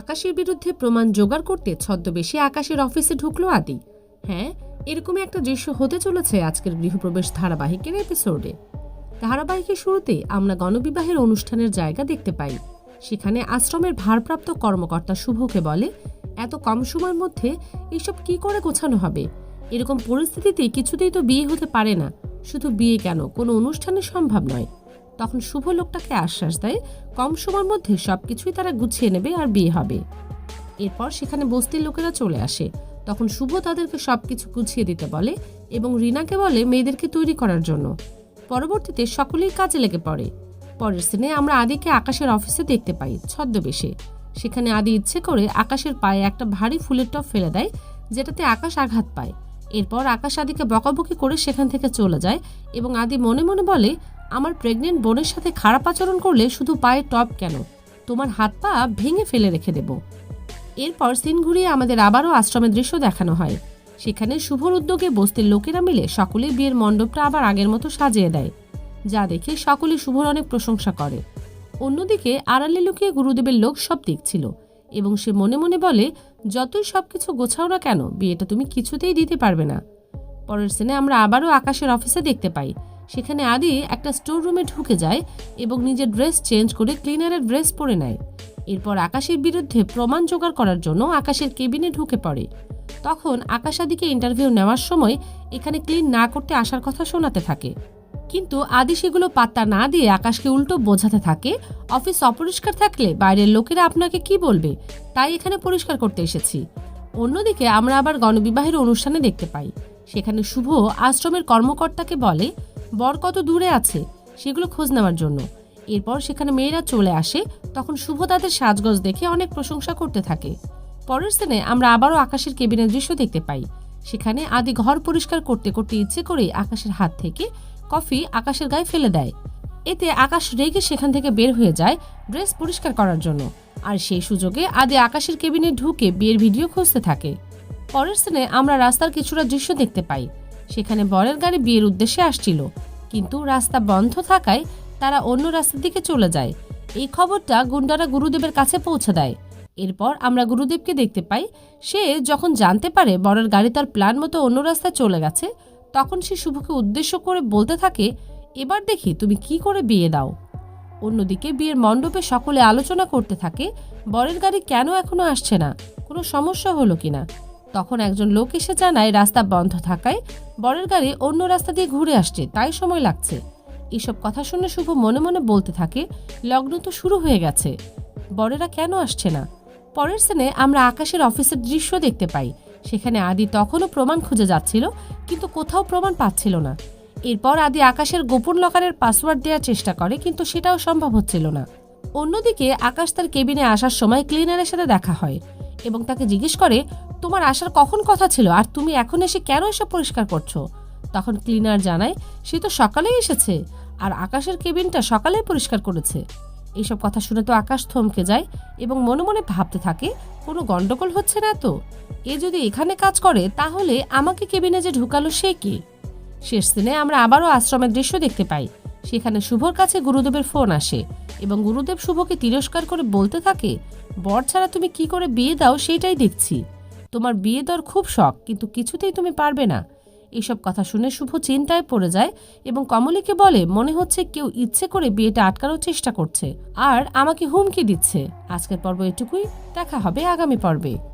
আকাশের বিরুদ্ধে প্রমাণ জোগাড় করতে ছদ্মবেশে আকাশের অফিসে ঢুকলো আদি। হ্যাঁ এরকমই একটা দৃশ্য হতে চলেছে আজকের গৃহপ্রবেশ ধারাবাহিকের এপিসোডে। ধারাবাহিকের শুরুতে আমরা গণবিবাহের অনুষ্ঠানের জায়গা দেখতে পাই। সেখানে আশ্রমের ভারপ্রাপ্ত কর্মকর্তা শুভকে বলে, এত কম সময়ের মধ্যে এসব কি করে গোছানো হবে? এরকম পরিস্থিতিতে কিছুতেই তো বিয়ে হতে পারে না। শুধু বিয়ে কেন? কোনো অনুষ্ঠানে সম্ভব নয়। তখন শুভ লোকটাকে আশ্বাস দেয়, কম সময়ের মধ্যে সবকিছুই তারা গুছিয়ে নেবে আর বিয়ে হবে। এরপর সেখানে বস্তির লোকেরা চলে আসে। তখন শুভ তাদেরকে সবকিছু গুছিয়ে দিতে বলে এবং রিনাকে বলে মেয়েদেরকে তৈরি করার জন্য। পরবর্তীতে সকলেই কাজে লেগে পড়ে। পরের সিনে আমরা আদিকে আকাশের অফিসে দেখতে পাই, ছদ্মবেশে। সেখানে আদি ইচ্ছে করে আকাশের পায়ে একটা ভারী ফুলের টপ ফেলে দেয়, যেটাতে আকাশ আঘাত পায়। এরপর আকাশ আদিকে বকাবকি করে সেখান থেকে চলে যায় এবং আদি মনে মনে বলে আমার প্রেগনেন্ট বোনের সাথে খারাপ আচরণ করলে শুধু পায়ে টপ কেন? তোমার হাত পা ভেঙে ফেলে রেখে দেব। এরপর সিন ঘুরিয়ে আমাদের আবারও আশ্রমের দৃশ্য দেখানো হয়। সেখানে শুভর উদ্যোগে বস্তির লোকেরা মিলে সকলে বিয়ের মণ্ডপটা আবার আগের মতো সাজিয়ে দেয়। যা দেখে সকলে শুভর অনেক প্রশংসা করে। অন্যদিকে আড়ালে লুকিয়ে গুরুদেবের লোক সব দেখছিল এবং সে মনে মনে বলে, যতই সবকিছু গোছাও না কেন, বিয়েটা তুমি কিছুতেই দিতে পারবে না। পরের সিনে আমরা আবারও আকাশের অফিসে দেখতে পাই। সেখানে আদি একটা স্টোর রুমে ঢুকে যায় এবং নিজের ড্রেস চেঞ্জ করে ক্লিনারের ড্রেস পরে নেয়। এরপর আকাশের বিরুদ্ধে প্রমাণ জোগাড় করার জন্য আকাশের কেবিনে ঢুকে পড়ে। তখন আকাশ আদিকে ইন্টারভিউ নেওয়ার সময় এখানে ক্লিন না করতে আসার কথা শোনাতে থাকে। কিন্তু আদি সেগুলো পাত্তা না দিয়ে আকাশকে উল্টো বোঝাতে থাকে, অফিস অপরিষ্কার থাকলে বাইরের লোকেরা আপনাকে কি বলবে? তাই এখানে পরিষ্কার করতে এসেছি। অন্যদিকে আমরা আবার গণবিবাহের অনুষ্ঠানে দেখতে পাই। সেখানে শুভ আশ্রমের কর্মকর্তাকে বলে বর কত দূরে আছে, সেগুলো খোঁজ নেওয়ার জন্য। এরপর সেখানে মেয়েরা চলে আসে, তখন শুভ তাদের সাজগজ দেখে অনেক প্রশংসা করতে থাকে। পরের স্থানে আমরা আবারও আকাশের কেবিনের দৃশ্য দেখতে পাই। সেখানে আদি ঘর পরিষ্কার করতে করতে ইচ্ছে করে আকাশের হাত থেকে কফি আকাশের গায়ে ফেলে দেয়। এতে আকাশ রেগে সেখান থেকে বের হয়ে যায় ড্রেস পরিষ্কার করার জন্য। আর সেই সুযোগে আদি আকাশের কেবিনে ঢুকে বিয়ের ভিডিও খুঁজতে থাকে। পরের স্থানে আমরা রাস্তার কিছুটা দৃশ্য দেখতে পাই। সেখানে বরের গাড়ি বিয়ের উদ্দেশ্যে আসছিল। কিন্তু রাস্তা বন্ধ থাকায় তারা অন্য রাস্তার দিকে চলে যায়। এই খবরটা গুন্ডারা গুরুদেবের কাছে পৌঁছে দেয়। এরপর আমরা গুরুদেবকে দেখতে পাই, সে যখন জানতে পারে বরের গাড়ি তার প্ল্যান মতো অন্য রাস্তায় চলে গেছে, তখন সে শুভকে উদ্দেশ্য করে বলতে থাকে, এবার দেখি তুমি কি করে বিয়ে দাও। অন্যদিকে বিয়ের মণ্ডপে সকলে আলোচনা করতে থাকে, বরের গাড়ি কেন এখনও আসছে না? কোনো সমস্যা হলো কিনা তখন একজন লোক এসে জানায়, রাস্তা বন্ধ থাকায় বরের গাড়ি অন্য রাস্তা দিয়ে ঘুরে আসছে, তাই সময় লাগছে। এসব কথা শুনে শুভ মনে মনে বলতে থাকে, লগ্ন তো শুরু হয়ে গেছে, বরেরা কেন আসছে না? পরের স্থানে আমরা আকাশের অফিসের দৃশ্য দেখতে পাই, সেখানে আদি তখনও প্রমাণ খুঁজে যাচ্ছিল, কিন্তু কোথাও প্রমাণ পাচ্ছিল না। এরপর আদি আকাশের গোপন লকারের পাসওয়ার্ড দেওয়ার চেষ্টা করে, কিন্তু সেটাও সম্ভব হচ্ছিল না। অন্যদিকে আকাশ তার কেবিনে আসার সময় ক্লিনারের সাথে দেখা হয় এবং তাকে জিজ্ঞেস করে তোমার আসার কখন কথা ছিল? আর তুমি এখন এসে কেন এসব পরিষ্কার করছ? তখন ক্লিনার জানায়, সে তো সকালেই এসেছে। আর আকাশের কেবিনটা সকালেই পরিষ্কার করেছে। এইসব কথা শুনে তো আকাশ থমকে যায় এবং মনে মনে ভাবতে থাকে, কোনো গন্ডগোল হচ্ছে না তো? এ যদি এখানে কাজ করে, তাহলে আমাকে কেবিনে যে ঢুকালো সে কি? শেষ দিনে আমরা আবারও আশ্রমের দৃশ্য দেখতে পাই। সেখানে শুভর কাছে গুরুদেবের ফোন আসে এবং গুরুদেব শুভকে তিরস্কার করে বলতে থাকে, বর ছাড়া তুমি কি করে বিয়ে দাও সেটাই দেখছি। তোমার বিয়ে দেওয়ার খুব শখ, কিন্তু কিছুতেই তুমি পারবে না। এসব কথা শুনে শুভ চিন্তায় পড়ে যায় এবং কমলিকে বলে, মনে হচ্ছে কেউ ইচ্ছে করে বিয়েটা আটকানোর চেষ্টা করছে। আর আমাকে হুমকি দিচ্ছে। আজকের পর্ব এটুকুই। দেখা হবে আগামী পর্বে।